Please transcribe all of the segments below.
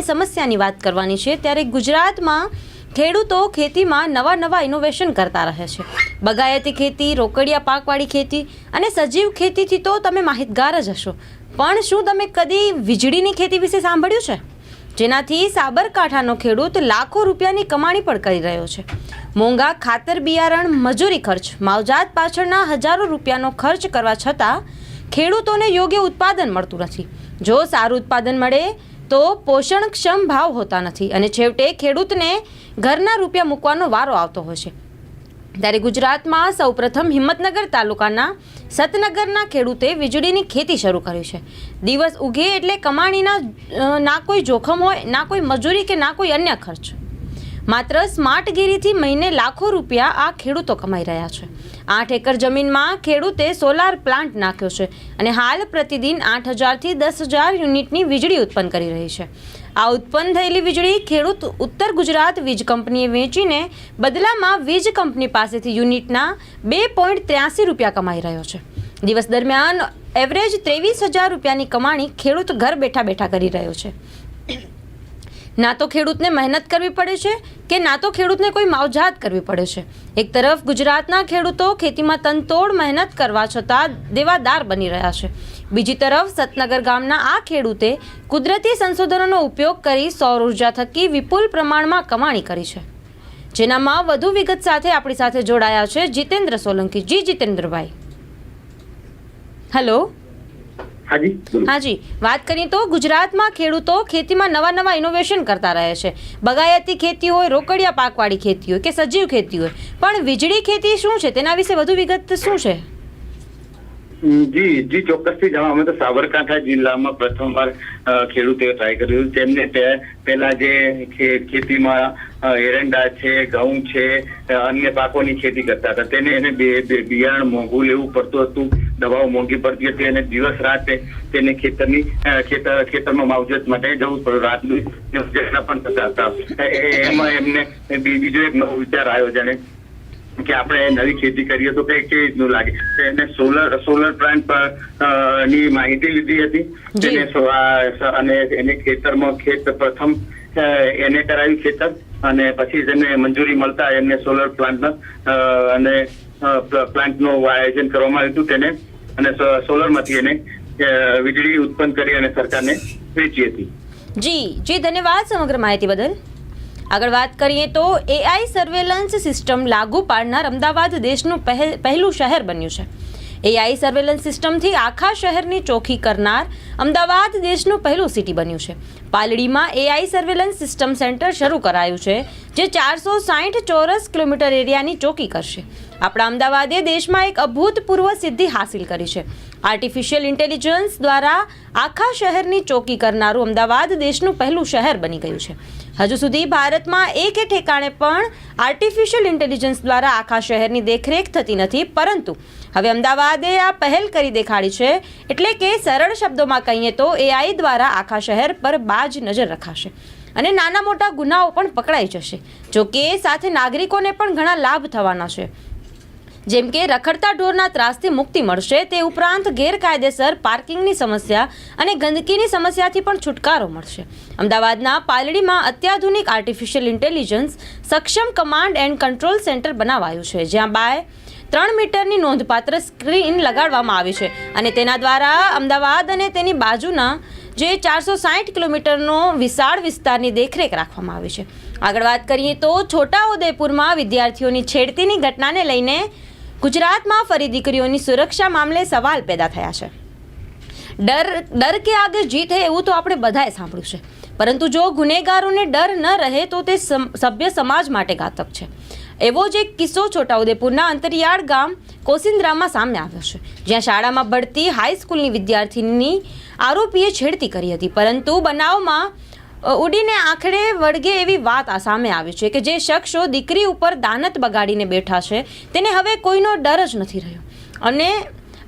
ખેડૂતોની સમસ્યાની વાત કરવાની છે, ત્યારે ગુજરાતમાં ખેડૂતો ખેતીમાં નવા નવા ઇનોવેશન કરતા રહે છે. બગાયતી ખેતી, રોકડિયા પાકવાળી ખેતી અને સજીવ ખેતીથી તો તમે માહિતગાર જ હશો. પણ શું તમે કદી વીજળીની ખેતી વિશે સાંભળ્યું છે? જેનાથી સાબરકાંઠાનો ખેડૂત લાખો રૂપિયાની કમાણી પણ કરી રહ્યો છે. મોંઘા ખાતર બિયારણ, મજૂરી ખર્ચ, માવજાત પાછળના હજારો રૂપિયાનો ખર્ચ કરવા છતાં ખેડૂતોને યોગ્ય ઉત્પાદન મળતું નથી. જો સારું ઉત્પાદન મળે તો પોષણક્ષમ ભાવ હોતા નથી અને છેવટે ખેડૂતને ઘરના રૂપિયા મૂકવાનો વારો આવતો હોય છે. ત્યારે ગુજરાતમાં સૌપ્રથમ હિંમતનગર તાલુકાના સતનગરના ખેડૂતે વીજળીની ખેતી શરૂ કરી છે. દિવસ ઉગે એટલે કમાણીના ના કોઈ જોખમ હોય, ના કોઈ મજૂરી કે ના કોઈ અન્ય ખર્ચ. માત્ર સ્માર્ટગીરીથી મહિને લાખો રૂપિયા આ ખેડૂતો કમાઈ રહ્યા છે. આઠ એકર જમીનમાં ખેડૂતે સોલાર પ્લાન્ટ નાખ્યો છે અને હાલ પ્રતિદિન આઠ હજારથી દસ હજાર યુનિટની વીજળી ઉત્પન્ન કરી રહી છે. આ ઉત્પન્ન થયેલી વીજળી ખેડૂત ઉત્તર ગુજરાત વીજ કંપનીએ વેચીને બદલામાં વીજ કંપની પાસેથી યુનિટના બે પોઈન્ટ ત્ર્યાસી રૂપિયા કમાઈ રહ્યો છે. દિવસ દરમિયાન એવરેજ ત્રેવીસ હજાર રૂપિયાની કમાણી ખેડૂત ઘર બેઠા બેઠા કરી રહ્યો છે. ના તો ખેડૂતને મહેનત કરવી પડે છે કે ના તો ખેડૂતને કોઈ માવજાત કરવી પડે છે. એક તરફ ગુજરાતના ખેડૂતો ખેતીમાં તનતોડ મહેનત કરવા છતાં દેવાદાર બની રહ્યા છે. બીજી તરફ સતનગર ગામના આ ખેડૂતે કુદરતી સંશોધનોનો ઉપયોગ કરી સૌર ઊર્જા થકી વિપુલ પ્રમાણમાં કમાણી કરી છે. જેનામાં વધુ વિગત સાથે આપણી સાથે જોડાયા છે જીતેન્દ્ર સોલંકી. જી જીતેન્દ્રભાઈ. હેલો. હાજી હાજી વાત કરીએ તો ગુજરાતમાં ખેડૂતો ખેતીમાં નવા નવા ઇનોવેશન કરતા રહે છે. બગાયતી ખેતી હોય રોકડિયા પાકવાળી ખેતી હોય કે સજીવ ખેતી હોય પણ વીજળી ખેતી શું છે? તેના વિશે વધુ વિગત શું છે? જી જી ચોક્કસથી જણાવો. અમે તો સાબરકાંઠા જિલ્લામાં પ્રથમવાર અ, ખેડૂતે ટ્રાય કર્યું. તેમને પહેલા જે ખેતીમાં એરંડા છે ઘઉં છે અન્ય પાકોની ખેતી કરતા હતા. તેને એને બિયારણ મોંઘું લેવું પડતું હતું. દવાઓ મોંઘી પડતી હતી અને દિવસ રાતે તેને ખેતરની ખેતર ખેતરમાં માવજત માટે જવું પડ્યું. રાતનું પણ થતા હતા. એમાં એમને બીજો એક નવો વિચાર આવ્યો જેને કે આપણે નવી ખેતી કરીએ તો કઈ કેવી રીતનું લાગે. એને સોલર સોલર પ્લાન્ટ પરની માહિતી લીધી હતી. તેને અને એને ખેતરમાં ખેત પ્રથમ એને કરાવ્યું ખેતર અને પછી તેને મંજૂરી મળતા એમને સોલર પ્લાન્ટ અને પ્લાન્ટનું આયોજન કરવામાં આવ્યું હતું. તેને અને સોલરમાંથી એને વીજળી ઉત્પન્ન કરી અને સરકારને વેચી હતી જી જી, ધન્યવાદ સમગ્ર માહિતી બદલ. આગળ વાત કરીએ તો એઆઈ સર્વેલન્સ સિસ્ટમ લાગુ પાડનાર અમદાવાદ દેશનું પહેલું શહેર બન્યું છે. એઆઈ સર્વેલન્સ સિસ્ટમથી આખા શહેરની ચોખી કરનાર અમદાવાદ દેશનું પહેલું સિટી બન્યું છે. પાલડીમાં એઆઈ સર્વેલન્સ સિસ્ટમ સેન્ટર શરૂ કરાયું છે, જે ચારસો સાઠ ચોરસ કિલોમીટર એરિયાની ચોકી કરશે. આપણા અમદાવાદે દેશમાં એક અભૂતપૂર્વ સિદ્ધિ હાંસિલ કરી છે. આર્ટિફિશિયલ ઇન્ટેલિજન્સ દ્વારા આખા શહેરની ચોકી કરનારું અમદાવાદ દેશનું પહેલું શહેર બની ગયું છે. હજુ સુધી ભારતમાં એક ઠેકાણે પણ આર્ટિફિશિયલ ઇન્ટેલિજન્સ દ્વારા આખા શહેરની દેખરેખ થતી નથી, પરંતુ હવે અમદાવાદે આ પહેલ કરી દેખાડી છે, એટલે કે સરળ શબ્દોમાં કહીએ તો એઆઈ દ્વારા આખા શહેર પર બાજ નજર રખાશે. અને નાના મોટા ગુનાઓ પણ પકડાઈ જશે. જો કે સાથે નાગરિકોને પણ ઘણા લાભ થવાના છે. જેમ કે રખડતા ઢોરના ત્રાસથી મુક્તિ મળશે, તે ઉપરાંત ગેરકાયદેસર પાર્કિંગની સમસ્યા અને ગંદકીની સમસ્યાથી પણ છુટકારો મળશે. અમદાવાદના પાલડીમાં અત્યાધુનિક આર્ટિફિશિયલ ઇન્ટેલિજન્સ સક્ષમ કમાન્ડ એન્ડ કંટ્રોલ સેન્ટર બનાવાયું છે, જ્યાં બાય ત્રણ મીટરની નોંધપાત્ર સ્ક્રીન લગાડવામાં આવી છે અને તેના દ્વારા અમદાવાદ અને તેની બાજુના જે ચારસો સાઠ કિલોમીટરનો વિશાળ વિસ્તારની દેખરેખ રાખવામાં આવી છે. આગળ વાત કરીએ તો છોટાઉદેપુરમાં વિદ્યાર્થીઓની છેડતીની ઘટનાને લઈને ગુજરાતમાં ફરી દીકરીઓની સુરક્ષા મામલે સવાલ પેદા થયા છે. ડર ડર કે આગે જીત હે એવું તો આપણે બધાએ સાંભળ્યું છે. પરંતુ જો ગુનેગારોને ડર ન રહે તો તે સભ્ય સમાજ માટે ઘાતક છે. એવો જ એક કિસ્સો છોટાઉદેપુરના અંતરિયાળ ગામ કોસિન્દ્રામાં સામે આવ્યો છે. જ્યાં શાળામાં ભળતી હાઈસ્કૂલની વિદ્યાર્થીની આરોપીએ છેડતી કરી હતી. પરંતુ બનાવમાં ઉડીને આંખડે વળગે એવી વાત આ સામે આવી છે કે જે શખ્સો દીકરી ઉપર દાનત બગાડીને બેઠા છે, તેને હવે કોઈનો ડર જ નથી રહ્યો. અને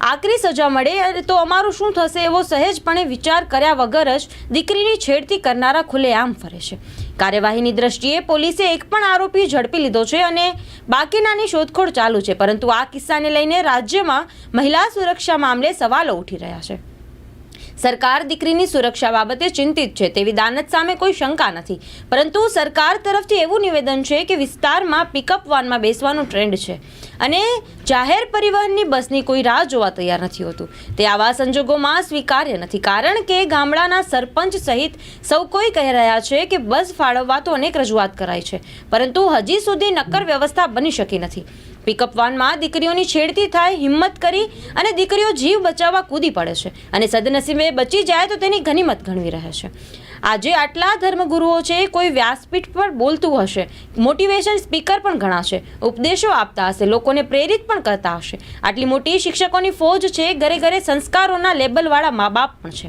આકરી સજા મળે તો અમારું શું થશે એવો સહેજપણે વિચાર કર્યા વગર જ દીકરીની છેડતી કરનારા ખુલ્લેઆમ ફરે છે. કાર્યવાહીની દ્રષ્ટિએ પોલીસે એક પણ આરોપી ઝડપી લીધો છે અને બાકીનાની શોધખોળ ચાલુ છે, પરંતુ આ કિસ્સાને લઈને રાજ્યમાં મહિલા સુરક્ષા મામલે સવાલો ઉઠી રહ્યા છે. સરકાર દીકરીની સુરક્ષા બાબતે ચિંતિત છે, તેવી દાનત સામે કોઈ શંકા નથી. પરંતુ સરકાર તરફથી એવું નિવેદન છે કે વિસ્તારમાં પિકઅપ વાનમાં બેસવાનો ટ્રેન્ડ છે અને જાહેર પરિવહનની બસની કોઈ રાહ જોવા તૈયાર નથી હોતું. તે આવા સંજોગોમાં સ્વીકાર્ય નથી, કારણ કે ગામડાના સરપંચ સહિત સૌ કોઈ કહી રહ્યા છે કે બસ ફાળવવા તો અનેક રજૂઆત કરાઈ છે, પરંતુ હજી સુધી નક્કર વ્યવસ્થા બની શકી નથી. પિકઅપ વાનમાં દીકરીઓની છેડતી થાય, હિંમત કરી અને દીકરીઓ જીવ બચાવવા કૂદી પડે છે. અને સદનસીબે બચી જાય તો તેની ઘણીમત ગણવી રહે છે. આજે આટલા ધર્મગુરુઓ છે, કોઈ વ્યાસપીઠ પર બોલતું હશે. મોટિવેશન સ્પીકર પણ ઘણા છે ઉપદેશો આપતા હશે. લોકોને પ્રેરિત પણ કરતા હશે. આટલી મોટી શિક્ષકોની ફોજ છે, ઘરે ઘરે સંસ્કારોના લેબલવાળા મા બાપ પણ છે.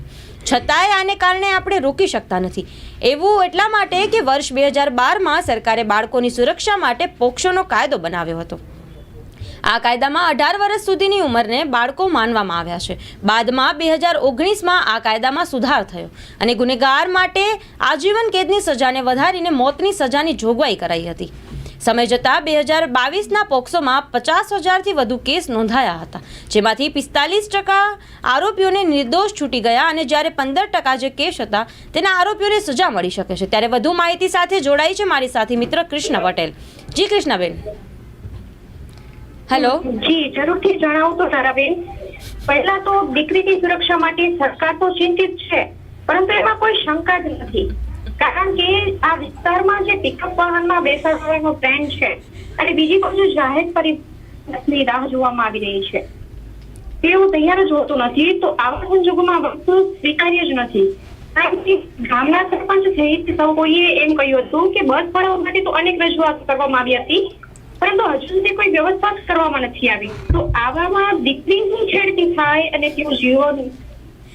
છતાંય આને કારણે આપણે રોકી શકતા નથી. એવું એટલા માટે કે વર્ષ બે હજાર બારમાં સરકારે બાળકોની સુરક્ષા માટે પોક્ષોનો કાયદો બનાવ્યો હતો. આ કાયદામાં અઢાર વર્ષ સુધીની ઉંમરને બાળકો માનવામાં આવ્યા છે. બાદમાં બે હજાર ઓગણીસમાં આ કાયદામાં સુધાર થયો અને ગુનેગાર માટે આજીવન કેદની સજાને વધારીને મોતની સજાની જોગવાઈ કરાઈ હતી. સમય જતાં બે હજાર બાવીસના પોક્સોમાં પચાસ હજારથી વધુ કેસ નોંધાયા હતા, જેમાંથી પિસ્તાલીસ ટકા આરોપીઓને નિર્દોષ છૂટી ગયા અને જ્યારે પંદર ટકા જે કેસ હતા તેના આરોપીઓને સજા મળી શકે છે. ત્યારે વધુ માહિતી સાથે જોડાઈ છે મારી સાથી મિત્ર કૃષ્ણ પટેલ. જી કૃષ્ણબેન. હેલો? જી, જરૂરથી જણાવું તો તારાબેન પહેલા તો દીકરીની સુરક્ષા માટે સરકાર તો ચિંતિત છે, પરંતુ એમાં કોઈ શંકા જ નથી. કારણ કે આ વિસ્તારમાં જે પિકઅપ વાહનમાં બેસાડવાનો ટ્રેન્ડ છે, અને બીજી બાજુ જાહેર પરિવહનની રાહ જોવામાં આવી રહી છે. તેવું તૈયાર જ હોતું નથી, તો આવા સંજોગોમાં વસ્તુ સ્વીકાર્ય જ નથી. કારણ કે ગામના સરપંચ સહિત સૌ કોઈએ એમ કહ્યું હતું કે બસ ફાળવવા માટે તો અનેક રજૂઆત કરવામાં આવી હતી પરંતુ હજુ સુધી કોઈ વ્યવસ્થા કરવામાં નથી આવી. તો આવામાં દીકરીની છેડતી થાય અને તેઓ જીવન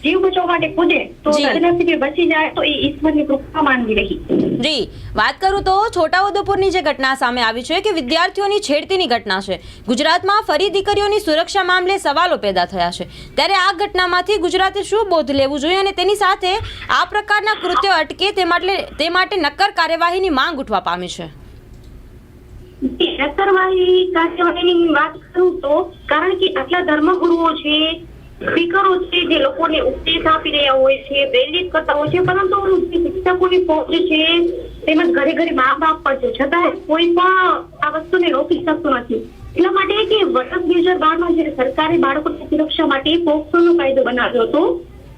જીવ બચાવવા માટે કૂદે તો જી. સદનસીબે બચી જાય તો એ ઈશ્વરની કૃપા માનવી રહી. જી. વાત કરું તો છોટાઉદેપુરની જે ઘટના સામે આવી છે કે વિદ્યાર્થીઓની છેડતીની ઘટના છે. ગુજરાતમાં ફરી દીકરીઓની સુરક્ષા મામલે સવાલો પેદા થયા છે. ત્યારે આ ઘટનામાંથી ગુજરાતે શું બોધ લેવું જોઈએ અને તેની સાથે આ પ્રકારના કૃત્યો અટકે તે માટે તે માટે નક્કર કાર્યવાહીની માંગ ઉઠવા પામી છે? નક્કરવાહી કાર્યવાહીની વાત કરું તો, કારણ કે આટલા ધર્મગુરુઓ છે, સ્પીકરો છે, જે લોકોને ઉપદેશ આપી રહ્યા હોય છે, પ્રેરિત કરતા હોય છે, પરંતુ શિક્ષકોની પહોંચ છે, તેમજ ઘરે ઘરે મા બાપ પણ છે. છતાં કોઈ પણ આ વસ્તુને રોકી શકતું નથી. એટલા માટે કે વર્ષ બે હજાર બારમાં જયારે સરકારે બાળકોની સુરક્ષા માટે પોક્સોનો કાયદો બનાવ્યો હતો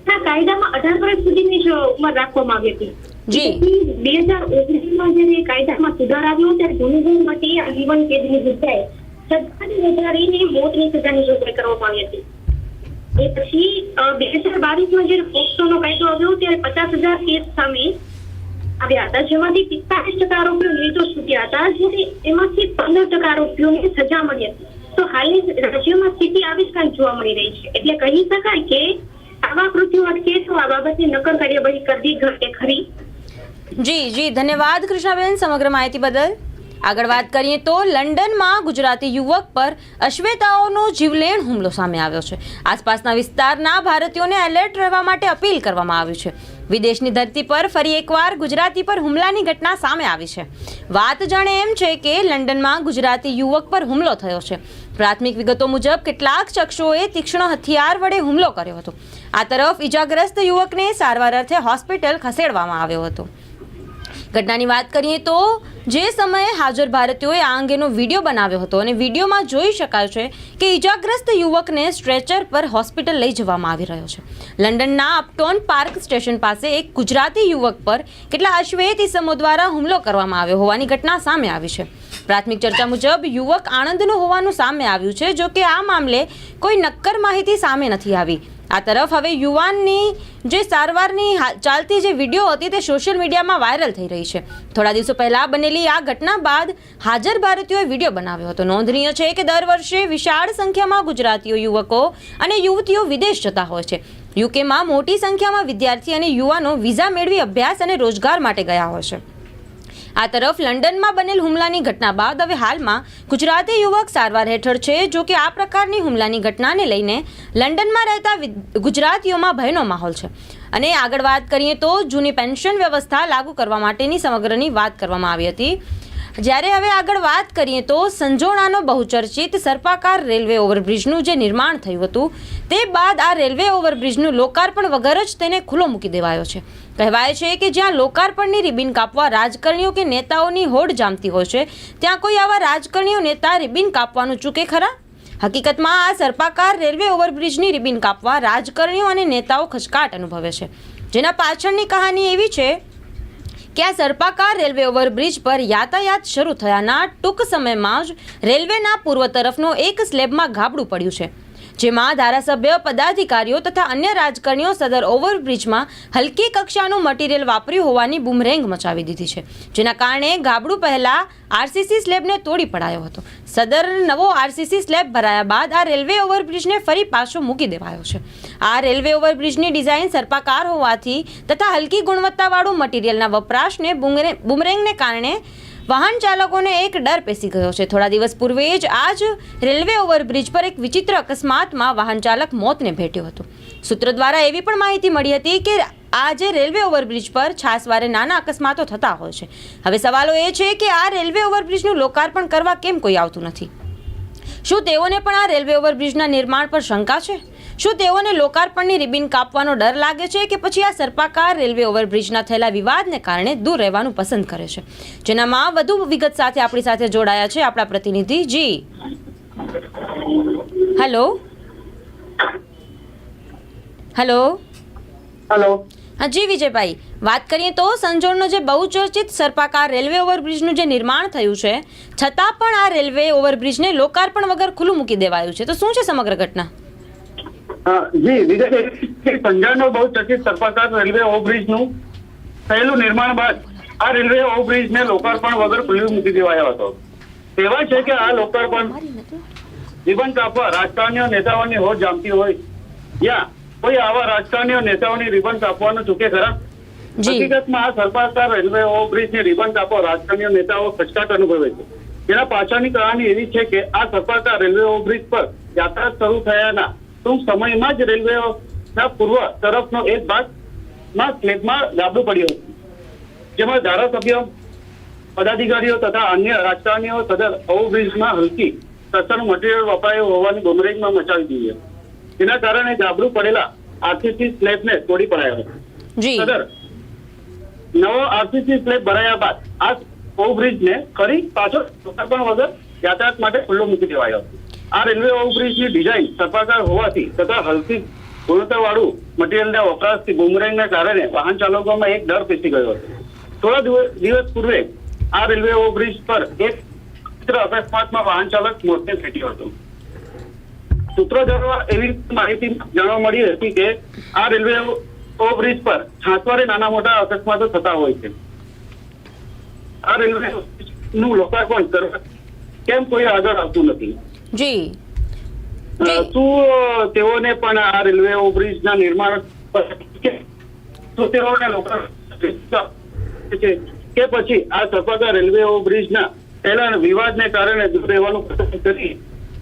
આ કાયદામાં અઢાર વર્ષ સુધીની જ ઉંમર રાખવામાં આવી હતી. જી. બે હજાર ઓગણીસમાં જયારે કાયદામાં સુધાર આવ્યો ત્યારે ગુનેગાર માટે આજીવન કેદની જગ્યાએ સજાને વધારીને મોતની સજાની જોગવાઈ કરવામાં આવી હતી. એ પછી બે હજાર બાવીસમાં જ્યારે પોક્સોનો કાયદો આવ્યો ત્યારે પચાસ હજાર કેસ સામે આવ્યા હતા. જેમાંથી પિસ્તાલીસ ટકા આરોપીઓ નિર્દોષ છૂટ્યા હતા. જ્યારે એમાંથી પંદર ટકા આરોપીઓને સજા મળી હતી. તો હાલની રાજ્યમાં સ્થિતિ આવી જ કાંઈક જોવા મળી રહી છે. એટલે કહી શકાય કે આવા કૃત્યો અટકે તો આ બાબતની નક્કર કાર્યવાહી કરવી ઘટે ખરી. જી જી, ધન્યવાદ કૃષ્ણાબેન સમગ્ર માહિતી બદલ. આગળ વાત કરીએ તો લંડનમાં ગુજરાતી યુવક પર અશ્વેતાઓનો જીવલેણ હુમલો સામે આવ્યો છે. આસપાસના વિસ્તારના ભારતીયોને એલર્ટ રહેવા માટે અપીલ કરવામાં આવ્યું છે. વિદેશની ધરતી પર ફરી એકવાર ગુજરાતી પર હુમલાની ઘટના સામે આવી છે. વાત જાણે એમ છે કે લંડનમાં ગુજરાતી યુવક પર હુમલો થયો છે. પ્રાથમિક વિગતો મુજબ કેટલાક શખ્સોએ તીક્ષ્ણ હથિયાર વડે હુમલો કર્યો હતો. આ તરફ ઈજાગ્રસ્ત યુવકને સારવાર અર્થે હોસ્પિટલ ખસેડવામાં આવ્યો હતો. ઘટનાની વાત કરીએ તો જે સમયે હાજર ભારતીયોએ આ અંગેનો વીડિયો બનાવ્યો હતો અને વિડીયોમાં જોઈ શકાય છે કે ઈજાગ્રસ્ત યુવકને સ્ટ્રેચર પર હોસ્પિટલ લઈ જવામાં આવી રહ્યો છે. લંડનના અપટોન પાર્ક સ્ટેશન પાસે એક ગુજરાતી યુવક પર કેટલા અશ્વેત ઇસમો દ્વારા હુમલો કરવામાં આવ્યો હોવાની ઘટના સામે આવી છે. પ્રાથમિક ચર્ચા મુજબ યુવક આણંદનો હોવાનું સામે આવ્યું છે, જો કે આ મામલે કોઈ નક્કર માહિતી સામે નથી આવી. આ તરફ હવે યુવાનની જે સારવારની ચાલતી જે વીડિયો હતી તે સોશિયલ મીડિયામાં વાયરલ થઈ રહી છે. થોડા દિવસો પહેલાં બનેલી આ ઘટના બાદ હાજર ભારતીયોએ વીડિયો બનાવ્યો હતો. નોંધનીય છે કે દર વર્ષે વિશાળ સંખ્યામાં ગુજરાતીઓ યુવકો અને યુવતીઓ વિદેશ જતા હોય છે. યુકેમાં મોટી સંખ્યામાં વિદ્યાર્થી અને યુવાનો વિઝા મેળવી અભ્યાસ અને રોજગાર માટે ગયા હોય છે. આ તરફ લંડનમાં બનેલ હુમલાની ઘટના બાદ હવે હાલમાં ગુજરાતી યુવક સારવાર હેઠળ છે, જો કે આ પ્રકારની હુમલાની ઘટનાને લઈને લંડનમાં રહેતા ગુજરાતીઓમાં ભયનો માહોલ છે. અને આગળ વાત કરીએ તો જૂની પેન્શન વ્યવસ્થા લાગુ કરવા માટેની સમગ્રની વાત કરવામાં આવી હતી. જ્યારે હવે આગળ વાત કરીએ તો સંજોણાનો બહુચર્ચિત સર્પાકાર રેલવે ઓવરબ્રિજનું જે નિર્માણ થયું હતું, તે બાદ આ રેલવે ઓવરબ્રિજનું લોકાર્પણ વગર જ તેને ખુલ્લો મૂકી દેવાયો છે. કહેવાય છે કે જ્યાં લોકાર્પણની રિબિન કાપવા રાજકારણીઓ કે નેતાઓની હોડ જામતી હોય છે, ત્યાં કોઈ આવા રાજકારણીઓ નેતા રિબિન કાપવાનું ચૂકે ખરા? હકીકતમાં આ સર્પાકાર રેલવે ઓવરબ્રિજની રિબિન કાપવા રાજકારણીઓ અને નેતાઓ ખચકાટ અનુભવે છે. જેના પાછળની કહાની એવી છે કે આ સર્પાકાર રેલવે ઓવરબ્રિજ પર યાતાયાત શરૂ થયાના ટૂંક સમયમાં જ રેલવેના પૂર્વ તરફનો એક સ્લેબમાં ગાબડું પડ્યું છે. જેમાં ધારાસભ્ય, પદાધિકારીઓ તથા અન્ય રાજકારણીઓ સદર ઓવરબ્રિજમાં હલકી કક્ષાનું મટીરિયલ વાપર્યું હોવાની બુમરેંગ મચાવી દીધી છે. જેના કારણે ગાબડું પહેલા આરસીસી સ્લેબને તોડી પડાયો હતો. સદર નવો આરસીસી સ્લેબ ભરાયા બાદ આ રેલવે ઓવરબ્રિજને ફરી પાછો મૂકી દેવાયો છે. આ રેલવે ઓવરબ્રિજની ડિઝાઇન સર્પાકાર હોવાથી તથા હલકી ગુણવત્તાવાળું મટીરિયલના વપરાશને બુમરે- બુમરેંગને કારણે વાહન ચાલકોને એક ડર પેસી ગયો છે. થોડા દિવસ પૂર્વે જ આ જ રેલવે ઓવરબ્રિજ પર એક વિચિત્ર અકસ્માતમાં વાહન ચાલક મોતને ભેટ્યો હતો. સૂત્ર દ્વારા એવી પણ માહિતી મળી હતી કે આજે રેલવે ઓવરબ્રિજ પર છાસવારે નાના અકસ્માતો થતા હોય છે. હવે સવાલો એ છે કે આ રેલવે ઓવરબ્રિજનું લોકાર્પણ કરવા કેમ કોઈ આવતું નથી? શું તેઓને પણ આ રેલવે ઓવરબ્રિજના નિર્માણ પર શંકા છે? શું તેઓને લોકાર્પણની રિબિન કાપવાનો ડર લાગે છે કે પછી આ સર્પાકાર રેલવે ઓવરબ્રિજના થયેલા વિવાદને કારણે દૂર રહેવાનું પસંદ કરે છે? જેનામાં વધુ વિગત સાથે આપણી સાથે જોડાયા છે આપણા પ્રતિનિધિ જી. હેલો હેલો હેલો હા જી વિજયભાઈ. વાત કરીએ તો સંજોણનો જે બહુચર્ચિત સર્પાકાર રેલવે ઓવરબ્રિજનું જે નિર્માણ થયું છે છતાં પણ આ રેલવે ઓવરબ્રિજને લોકાર્પણ વગર ખુલ્લું મૂકી દેવાયું છે. તો શું છે સમગ્ર ઘટના? જી વિજય બહુ ચર્ચિત સર્પાકાર રેલવે ઓવરબ્રિજનું થયેલું નિર્માણ બાદ આ રેલવે ઓવરબ્રિજને લોકાર્પણ વગર ખુલ્લું મૂકી દેવાયો હતો. એવા છે કે આ લોકાર્પણ જીવન કાપવા રાજકારણીઓ નેતાઓની હોડ જામતી હોય. યા કોઈ આવા રાજકારણીઓ નેતાઓની રિબન કાપવાનું ચૂકે ખરા? હકીકતમાં આ સર્પાકાર રેલવે ઓવરબ્રિજની રિબન કાપવા રાજકારણીઓ નેતાઓ ખચકાટ અનુભવે છે. જેના પાછળની કહાની એવી છે કે આ સર્પાકાર રેલવે ઓવરબ્રિજ પર યાત્રા શરૂ થયાના ટૂંક સમયમાં જ રેલવેના પૂર્વ તરફનો એક ભાગમાં સ્લેબમાં ગાબડું પડ્યું હતું. જેમાં ધારાસભ્યો પદાધિકારીઓ તથા અન્ય રાજકારણીઓ સદર ઓવરબ્રિજમાં હલકી કચરાનું મટીરિયલ વપરાયું હોવાની બુમરેજમાં મચાવી દીધી હતી. જેના કારણે ગાબડું પડેલા આરસીસી સ્લેબને તોડી પડાયો હતો. સદર નવો આરસીસી સ્લેબ ભરાયા બાદ આ ઓવરબ્રિજને ફરી પાછો લોકાર્પણ વગર યાતાયાત માટે ખુલ્લો મૂકી દેવાયો આ રેલવે ઓવરબ્રિજની ડિઝાઇન સર્પાકાર હોવાથી તથા હલકી ગુણવત્તાવાળું મટીરિયલના વપરાશથી બુમરેંગના કારણે વાહન ચાલકોમાં એક ડર પેસી ગયો હતો. થોડા દિવસ પૂર્વે આ રેલવે ઓવરબ્રિજ પર એક અકસ્માતમાં વાહન ચાલક મોતને ભેટ્યો હતો. સૂત્રો દ્વારા એવી માહિતી જાણવા મળી હતી કે આ રેલવે ઓવરબ્રિજ પર છાસવારે નાના મોટા અકસ્માતો થતા હોય છે. આ રેલવે નું લોકાર્પણ કરવા કેમ કોઈ આગળ આવતું નથી? જી. શું તેઓને પણ આ રેલવે ઓવરબ્રિજના નિર્માણ શું તેઓને લોકો કે પછી આ સફળતા રેલવે ઓવરબ્રિજના પહેલા વિવાદને કારણે દૂર રહેવાનું પસંદ કરી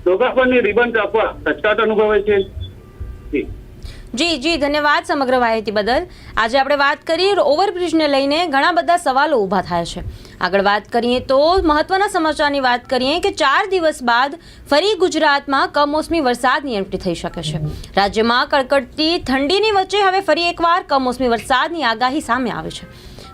લોકાર્પણની રિબન કાપવા કચકાટ અનુભવે છે. જી. જી જી ધન્યવાદ સમગ્ર માહિતી બદલ. આજે આપણે વાત કરી ઓવરબ્રિજને લઈને ઘણા બધા સવાલો ઊભા થાય છે. આગળ વાત કરીએ તો મહત્વના સમાચારની વાત કરીએ કે ચાર દિવસ બાદ ફરી ગુજરાતમાં કમોસમી વરસાદની એન્ટ્રી થઈ શકે છે. રાજ્યમાં કડકડતી ઠંડીની વચ્ચે હવે ફરી એકવાર કમોસમી વરસાદની આગાહી સામે આવે છે.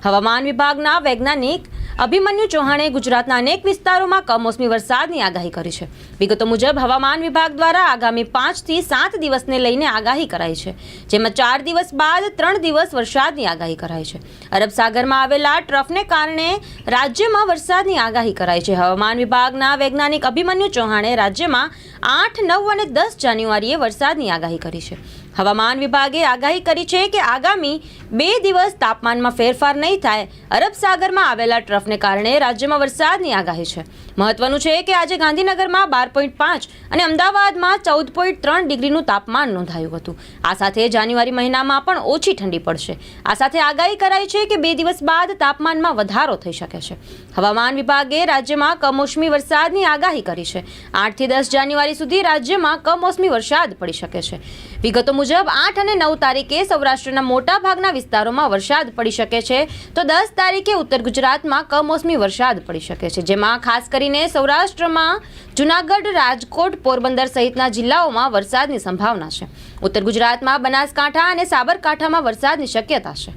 હવામાન વિભાગના વૈજ્ઞાનિક અભિમન્યુ ચૌહાણે ગુજરાતના અનેક વિસ્તારોમાં કમોસમી વરસાદની આગાહી કરી છે. વિગતો મુજબ હવામાન વિભાગ દ્વારા આગામી પાંચથી સાત દિવસને લઈને આગાહી કરાઈ છે, જેમાં ચાર દિવસ બાદ ત્રણ દિવસ વરસાદની આગાહી કરાઈ છે. અરબ સાગરમાં આવેલા ટ્રફને કારણે રાજ્યમાં વરસાદની આગાહી કરાઈ છે. હવામાન વિભાગના વૈજ્ઞાનિક અભિમન્યુ ચૌહાણે રાજ્યમાં આઠ, નવ અને દસ જાન્યુઆરીએ વરસાદની આગાહી કરી છે. હવામાન વિભાગે આગાહી કરી છે કે આગામી બે દિવસ તાપમાનમાં ફેરફાર નહીં થાય. અરબ સાગરમાં આવેલા ટ્રફને કારણે રાજ્યમાં વરસાદની આગાહી છે. મહત્વનું છે કે આજે ગાંધીનગરમાં બાર પોઈન્ટ પાંચ અને અમદાવાદમાં ચૌદ પોઈન્ટ ત્રણ ડિગ્રીનું તાપમાન નોંધાયું હતું. આ સાથે જાન્યુઆરી મહિનામાં પણ ઓછી ઠંડી પડશે. આ સાથે આગાહી કરાઈ છે કે બે દિવસ બાદ તાપમાનમાં વધારો થઈ શકે છે. હવામાન વિભાગે રાજ્યમાં કમોસમી વરસાદની આગાહી કરી છે. આઠથી દસ જાન્યુઆરી સુધી રાજ્યમાં કમોસમી વરસાદ પડી શકે છે. વિગતો મુજબ, આઠ અને નવ તારીખે સૌરાષ્ટ્રના મોટા ભાગના વિસ્તારોમાં વરસાદ પડી શકે છે. તો દસ તારીખે ઉત્તર ગુજરાતમાં કમોસમી વરસાદ પડી શકે છે. જેમાં ખાસ કરીને સૌરાષ્ટ્રમાં જુનાગઢ, રાજકોટ, પોરબંદર સહિતના જિલ્લાઓમાં વરસાદની સંભાવના છે. ઉત્તર ગુજરાતમાં બનાસકાંઠા અને સાબરકાંઠામાં વરસાદની શક્યતા છે.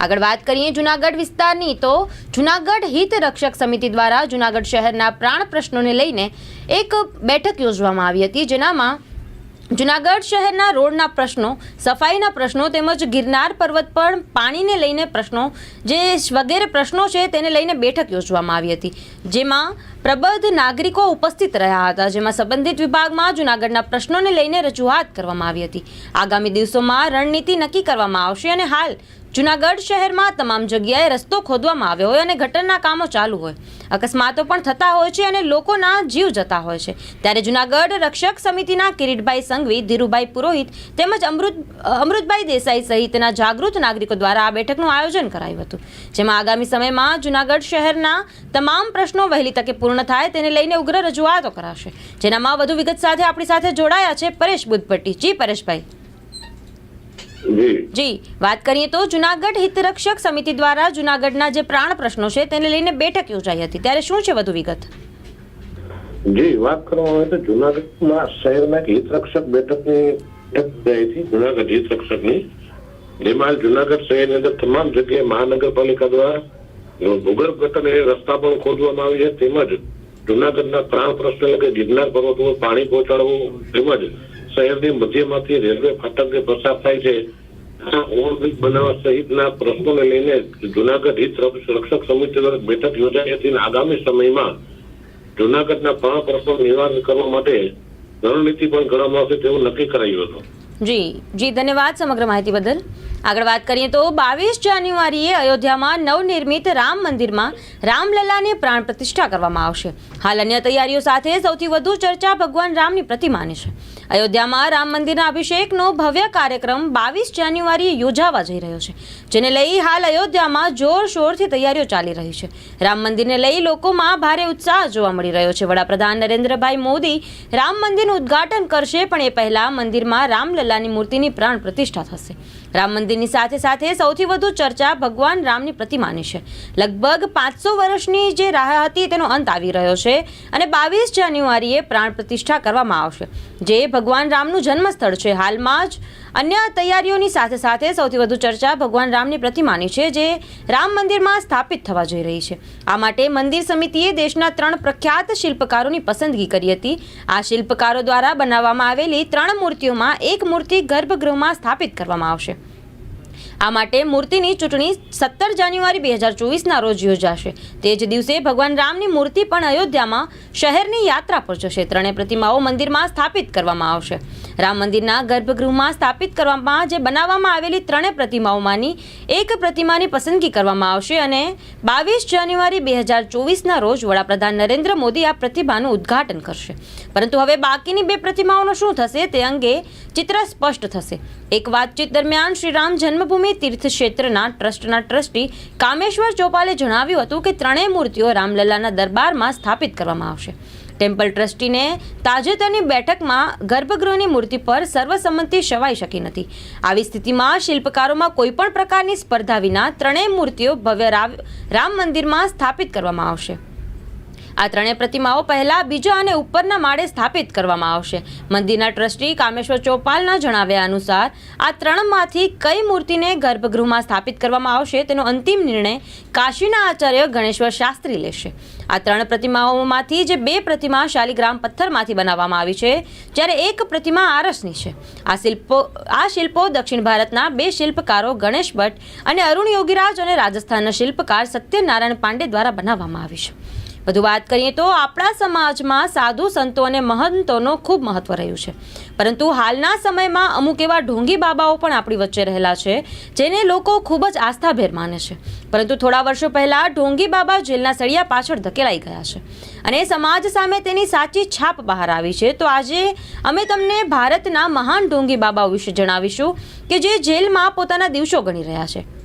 આગળ વાત કરીએ જુનાગઢ વિસ્તારની, તો જુનાગઢ હિત રક્ષક સમિતિ દ્વારા જુનાગઢ શહેરના પ્રાણ પ્રશ્નોને લઈને એક બેઠક યોજવામાં આવી હતી. જેનામાં જુનાગઢ શહેરના રોડના પ્રશ્નો, સફાઈના પ્રશ્નો તેમજ ગિરનાર પર્વત પર પાણીને લઈને પ્રશ્નો, જે વગેરે પ્રશ્નો છે તેને લઈને બેઠક યોજવામાં આવી હતી. જેમાં પ્રબદ્ધ નાગરિકો ઉપસ્થિત રહ્યા હતા. જેમાં સંબંધિત વિભાગમાં જુનાગઢના પ્રશ્નોને લઈને રજૂઆત કરવામાં આવી હતી. આગામી દિવસોમાં રણનીતિ નક્કી કરવામાં આવશે અને હાલ જુનાગઢ શહેરમાં તમામ જગ્યાએ રસ્તો ખોદવામાં આવ્યો હોય અને ગટરના કામો ચાલુ હોય. અકસ્માતો પણ થતા હોય છે અને લોકોના જીવ જતા હોય છે. ત્યારે જુનાગઢ રક્ષક સમિતિના કિરીટભાઈ સંઘવી, ધીરુભાઈ પુરોહિત તેમજ અમૃત, અમૃતભાઈ દેસાઈ સહિતના જાગૃત નાગરિકો દ્વારા આ બેઠકનું આયોજન કરાયું હતું. જેમાં આગામી સમયમાં જુનાગઢ શહેરના તમામ પ્રશ્નો વહેલી તકે પૂર્ણ થાય તેને લઈને ઉગ્ર રજૂઆતો કરાશે. જેનામાં વધુ વિગત સાથે આપણી સાથે જોડાયા છે પરેશ બુદ્ધપટ્ટી. જી, પરેશભાઈ. જી. વાત કરીએ તો જુનાગઢ હિતરક્ષક સમિતિ દ્વારા જુનાગઢના જે પ્રાણ પ્રશ્નો છે તેને લઈને બેઠક યોજાઈ હતી. ત્યારે શું છે વધુ વિગત? જી વાત કરવામાં આવે તો જુનાગઢમાં શહેરમાં એક હિતરક્ષક બેઠકની બેઠક થઈ હતી જુનાગઢ હિતરક્ષકની. જેમાં જુનાગઢ શહેરની અંદર તમામ જગ્યાએ મહાનગરપાલિકા દ્વારા ભૂગર્ભ ગટર એ રસ્તા પણ ખોદવામાં આવી છે. તેમજ જુનાગઢના પ્રાણ પ્રશ્ન એટલે કે ગિરનાર પર્વત પાણી પહોંચાડવું તેમજ શહેરની મધ્યમાંથી રેલવે ફાટકને પસાર થાય છે. ઓવરબ્રિજ બનાવવા સહિતના પ્રશ્નોને લઈને જુનાગઢ હિત રક્ષક સમિતિ દ્વારા બેઠક યોજાઈ હતી આગામી સમયમાં જુનાગઢના પ્રાણ પ્રશ્નો નિવારણ કરવા માટે રણનીતિ પણ ઘડવામાં આવશે તેવું નક્કી કરાયું હતું. જી જી, ધન્યવાદ સમગ્ર માહિતી બદલ. આગળ વાત કરીએ તો બાવીસ જાન્યુઆરીએ અયોધ્યામાં નવનિર્મિત રામ મંદિરમાં રામલલાને પ્રાણ પ્રતિષ્ઠા કરવામાં આવશે. હાલ અન્ય તૈયારીઓ સાથે સૌથી વધુ ચર્ચા ભગવાન રામની પ્રતિમાની છે. અયોધ્યામાં રામ મંદિરના અભિષેકનો ભવ્ય કાર્યક્રમ બાવીસ જાન્યુઆરીએ યોજાવા જઈ રહ્યો છે, જેને લઈ હાલ અયોધ્યામાં જોરશોરથી તૈયારીઓ ચાલી રહી છે. રામ મંદિરને લઈ લોકોમાં ભારે ઉત્સાહ જોવા મળી રહ્યો છે. વડાપ્રધાન નરેન્દ્રભાઈ મોદી રામ મંદિરનું ઉદ્ઘાટન કરશે, પણ એ પહેલા મંદિરમાં રામલલ્લાની મૂર્તિની પ્રાણ પ્રતિષ્ઠા થશે. રામ મંદિરની સાથે સાથે સૌથી વધુ ચર્ચા ભગવાન રામની પ્રતિમાની છે. લગભગ પાંચસો વર્ષની જે રાહ હતી, તેનો અંત આવી રહ્યો છે. અને બાવીસ જાન્યુઆરીએ પ્રાણ પ્રતિષ્ઠા કરવામાં આવશે. જે ભગવાન રામનું જન્મસ્થળ છે. હાલમાં જ અન્ય તૈયારીઓની સાથે સાથે સૌથી વધુ ચર્ચા ભગવાન રામની પ્રતિમાની છે, જે રામ મંદિરમાં સ્થાપિત થવા જઈ રહી છે. આ માટે મંદિર સમિતિએ દેશના ત્રણ પ્રખ્યાત શિલ્પકારોની પસંદગી કરી હતી. આ શિલ્પકારો દ્વારા બનાવવામાં આવેલી ત્રણ મૂર્તિઓમાં એક મૂર્તિ ગર્ભગૃહમાં સ્થાપિત કરવામાં આવશે. આ માટે મૂર્તિની ચૂંટણી સત્તર જાન્યુઆરી બે હજાર ચોવીસના રોજ યોજાશે. તે જ દિવસે ભગવાન રામની મૂર્તિ પણ અયોધ્યામાં શહેરની યાત્રા પર જશે. ત્રણેય પ્રતિમાઓ મંદિરમાં સ્થાપિત કરવામાં આવશે. રામ મંદિરના ગર્ભગૃહમાં સ્થાપિત કરવામાં જે બનાવવામાં આવેલી ત્રણેય પ્રતિમાઓમાંની એક પ્રતિમાની પસંદગી કરવામાં આવશે અને બાવીસ જાન્યુઆરી બે હજાર ચોવીસના રોજ વડાપ્રધાન નરેન્દ્ર મોદી આ પ્રતિમાનું ઉદ્ઘાટન કરશે. પરંતુ હવે બાકીની બે પ્રતિમાઓનું શું થશે તે અંગે ચિત્ર સ્પષ્ટ થશે. એક વાતચીત દરમિયાન શ્રી રામ જન્મભૂમિ તીર્થ ક્ષેત્રના ટ્રસ્ટના ટ્રસ્ટી કામેશ્વર ચોપાલે જણાવ્યું હતું કે ત્રણેય મૂર્તિઓ રામલલ્લાના દરબારમાં સ્થાપિત કરવામાં આવશે. ટેમ્પલ ટ્રસ્ટીને તાજેતરની બેઠકમાં ગર્ભગૃહની મૂર્તિ પર સર્વસંમતિ શવાઈ શકી નથી. આવી સ્થિતિમાં શિલ્પકારોમાં કોઈપણ પ્રકારની સ્પર્ધા વિના ત્રણેય મૂર્તિઓ ભવ્ય રામ મંદિરમાં સ્થાપિત કરવામાં આવશે. આ ત્રણેય પ્રતિમાઓ પહેલા બીજા અને ઉપરના માળે સ્થાપિત કરવામાં આવશે. મંદિરના ટ્રસ્ટી કામેશ્વર ચોપાલના જણાવ્યા અનુસાર, આ ત્રણમાંથી કઈ મૂર્તિને ગર્ભગૃહમાં સ્થાપિત કરવામાં આવશે તેનો અંતિમ નિર્ણય કાશીના આચાર્ય ગણેશ્વર શાસ્ત્રી લેશે. આ ત્રણ પ્રતિમાઓમાંથી જે બે પ્રતિમા શાલિગ્રામ પથ્થરમાંથી બનાવવામાં આવી છે, જ્યારે એક પ્રતિમા આરસની છે. આ શિલ્પો આ શિલ્પો દક્ષિણ ભારતના બે શિલ્પકારો ગણેશ ભટ્ટ અને અરુણ યોગીરાજ અને રાજસ્થાનના શિલ્પકાર સત્યનારાયણ પાંડે દ્વારા બનાવવામાં આવી છે. વધુ વાત કરીએ તો આપણા સમાજમાં સાધુ સંતો અને મહંતોનો ખૂબ મહત્વ રહ્યું છે. પરંતુ હાલના સમયમાં અમુક એવા ઢોંગી બાબાઓ પણ આપણી વચ્ચે રહેલા છે, જેને લોકો ખૂબ જ આસ્થાભેર માને છે. પરંતુ થોડા વર્ષો પહેલાં ઢોંગી બાબા જેલના સળિયા પાછળ ધકેલાઈ ગયા છે. અને સમાજ સામે તેની સાચી છાપ બહાર આવી છે. તો આજે અમે તમને ભારતના મહાન ઢોંગી બાબાઓ વિશે જણાવીશું કે જે જેલમાં પોતાના દિવસો ગણી રહ્યા છે.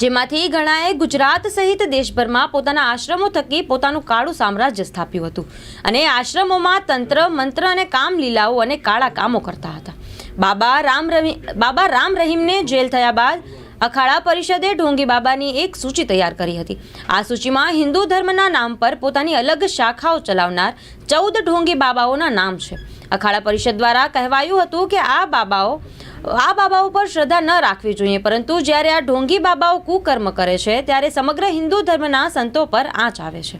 જેમાંથી ઘણાએ ગુજરાત સહિત દેશભરમાં પોતાના આશ્રમો થકી પોતાનું કાળું સામ્રાજ્ય સ્થાપ્યું હતું. અને આશ્રમોમાં તંત્ર, મંત્ર અને કામલીલાઓ અને કાળા કામો કરતા હતા. બાબા રામ રહી બાબા રામ રહીમને જેલ થયા બાદ અખાડા પરિષદે ઢોંગી બાબાની એક સૂચિ તૈયાર કરી હતી. આ સૂચિમાં હિન્દુ ધર્મના નામ પર પોતાની અલગ શાખાઓ ચલાવનાર ચૌદ ઢોંગી બાબાઓના નામ છે. અખાડા પરિષદ દ્વારા કહેવાયું હતું કે આ બાબાઓ આ બાબાઓ પર શ્રદ્ધા ન રાખવી જોઈએ, પરંતુ જ્યારે આ ઢોંગી બાબાઓ કુકર્મ કરે છે, ત્યારે સમગ્ર હિન્દુ ધર્મના સંતો પર આંચ આવે છે.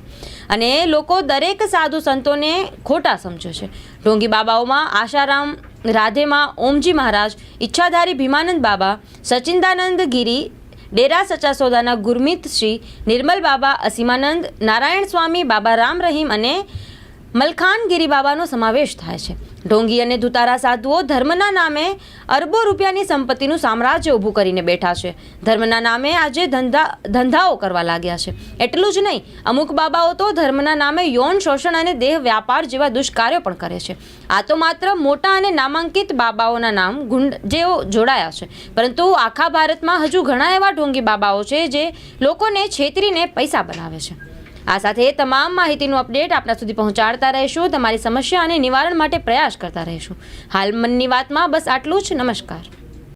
અને લોકો દરેક સાધુ સંતોને ખોટા સમજે છે. ઢોંગી બાબાઓમાં આશારામ, રાધેમાં, ઓમજી મહારાજ, ઈચ્છાધારી ભીમાનંદ બાબા, સચિંદાનંદ ગીરી, ડેરા સચાસોદાના ગુરમીત શ્રી નિર્મલ બાબા, અસીમાનંદ, નારાયણ સ્વામી, બાબા રામ રહીમ અને મલખાનગીરી બાબાનો સમાવેશ થાય છે. ઢોંગી અને ધુતારા સાધુઓ ધર્મના નામે અરબો રૂપિયાની સંપત્તિનું સામ્રાજ્ય ઊભું કરીને બેઠા છે. ધર્મના નામે આજે ધંધા, ધંધાઓ કરવા લાગ્યા છે. એટલું જ નહીં, અમુક બાબાઓ તો ધર્મના નામે યૌન શોષણ અને દેહ વ્યાપાર જેવા દુષ્કાર્યો પણ કરે છે. આ તો માત્ર મોટા અને નામાંકિત બાબાઓના નામ ગુંડ જેઓ જોડાયા છે. પરંતુ આખા ભારતમાં હજુ ઘણા એવા ઢોંગી બાબાઓ છે જે લોકોને છેતરીને પૈસા બનાવે છે. આ સાથે તમામ માહિતીનું અપડેટ આપના સુધી પહોંચાડતા રહીશું, તમારી સમસ્યા અને નિવારણ માટે પ્રયાસ કરતા રહીશું. હાલ મનની વાતમાં બસ આટલું જ. નમસ્કાર.